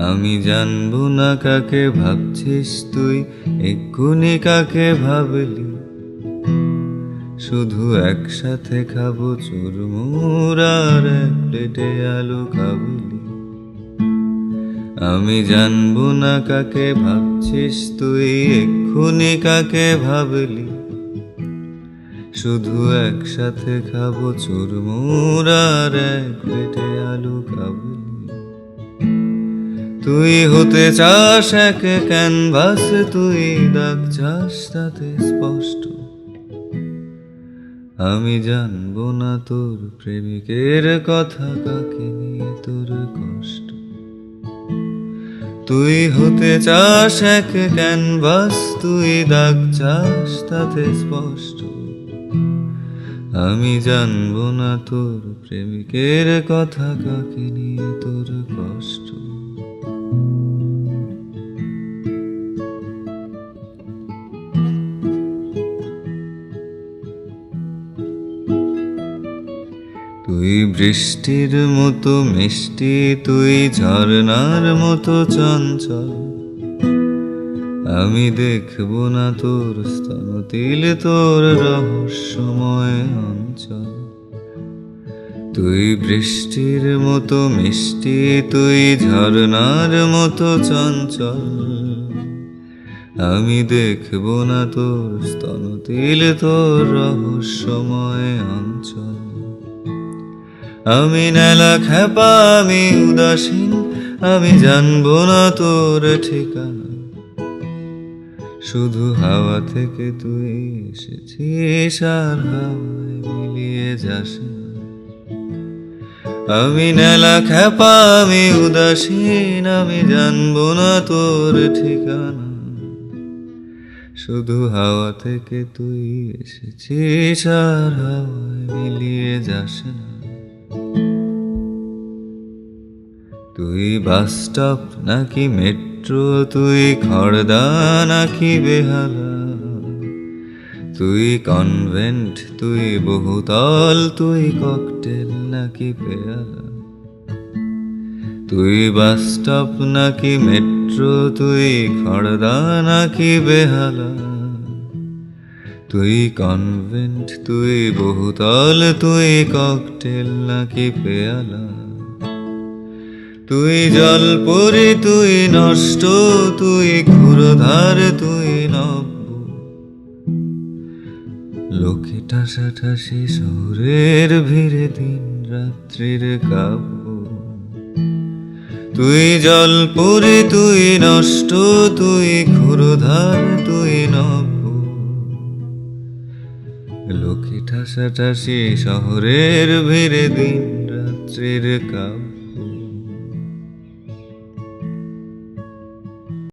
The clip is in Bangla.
আমি জানব না কাকে ভাবছিস তুই, এক্ষুনি কাকে ভাবলি? শুধু একসাথে খাব চুরমুর আর এক প্লেটে আলু খাবলি। আমি জানব না কাকে ভাবছিস তুই, এক্ষুনি কাকে ভাবলি? শুধু একসাথে খাব চুরমুর আর এক প্লেটে আলু খাবলি। তুই হতে চাস এক ক্যানভাস তুই দাগ চাস তাতে স্পষ্ট। আমি জানব না তোর প্রেমিকের কথা কাকে নিয়ে তোর কষ্ট। তুই হতে চাস এক ক্যানভাস তুই দাগ চাস তাতে স্পষ্ট। আমি জানব না তোর প্রেমিকের কথা কাকে নিয়ে তোর কষ্ট। তুই বৃষ্টির মতো মিষ্টি, তুই ঝর্ণার মতো চঞ্চল। আমি দেখব না তোর স্তন তিল তোর রহস্যময় অঞ্চল। তুই বৃষ্টির মতো মিষ্টি, তুই ঝর্ণার মতো চঞ্চল। আমি দেখব না তোর স্তন তিল তোর রহস্যময় অঞ্চল। আমি নেলা খেপা, আমি উদাসীন, আমি জানব না তোর ঠিকানা। শুধু হাওয়া থেকে তুই এসেছিস আর হাওয়ায় মিলিয়ে যাস আমি নেলা খেপা, আমি উদাসীন, আমি জানব না তোর ঠিকানা। শুধু হাওয়া থেকে তুই এসেছিস আর হাওয়ায় মিলিয়ে যাস না। তুই বাস স্টপ নাকি মেট্রো? তুই খড়দা নাকি বেহালা? তুই কনভেন্ট, তুই বহুতল, তুই ককটেল নাকি পেয়ালা? তুই বাস স্টপ নাকি মেট্রো? তুই খড়দা নাকি বেহালা? তুই কনভেন্ট তুই বহুতল, তুই ককটেল নাকি পেয়ালা? তুই জলপুরি, তুই নষ্ট, তুই ক্ষুরধার, তুই নব্য। লোকে ঠাসাঠাসি শহরের ভিড়ে দিন রাত্রির কাব্য। তুই জলপুরি, তুই নষ্ট, তুই ক্ষুরধার, তুই লোকে ঠাসাঠাসি শহরের ভিড়ে দিন রাত্রির কাব্য